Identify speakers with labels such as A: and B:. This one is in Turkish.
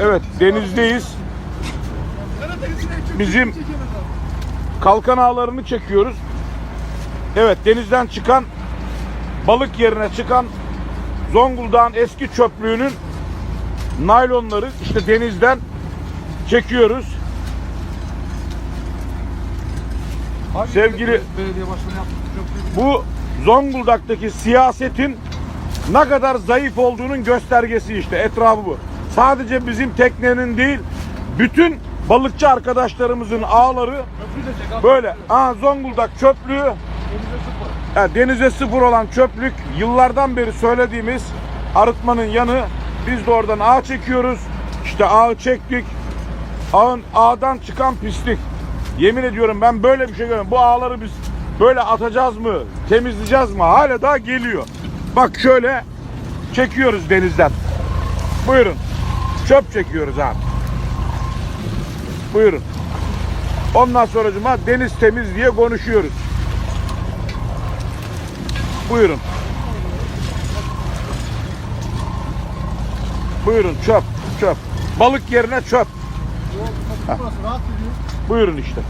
A: Evet denizdeyiz. Bizim kalkan ağlarını çekiyoruz. Evet denizden çıkan balık yerine çıkan Zonguldak'ın eski çöplüğünün naylonları işte denizden çekiyoruz. Sevgili
B: belediye başkanı yaptı.
A: bu Zonguldak'taki siyasetin ne kadar zayıf olduğunun göstergesi işte etrafı bu. Sadece bizim teknenin değil bütün balıkçı arkadaşlarımızın ağları böyle. Aa Zonguldak çöplüğü
B: Denize sıfır.
A: ya denize sıfır olan çöplük yıllardan beri söylediğimiz arıtmanın yanı biz de oradan ağ çekiyoruz. İşte ağı çektik. Ağın ağdan çıkan pislik. Yemin ediyorum ben böyle bir şey görmedim. Bu ağları biz böyle atacağız mı? Temizleyeceğiz mi? Hala daha geliyor. Bak şöyle çekiyoruz denizden. Buyurun. Çöp çekiyoruz abi. Buyurun. Ondan sonracıma deniz temiz diye konuşuyoruz. Buyurun. Buyurun çöp, çöp. Balık yerine çöp.
B: Ediyor.
A: Buyurun işte.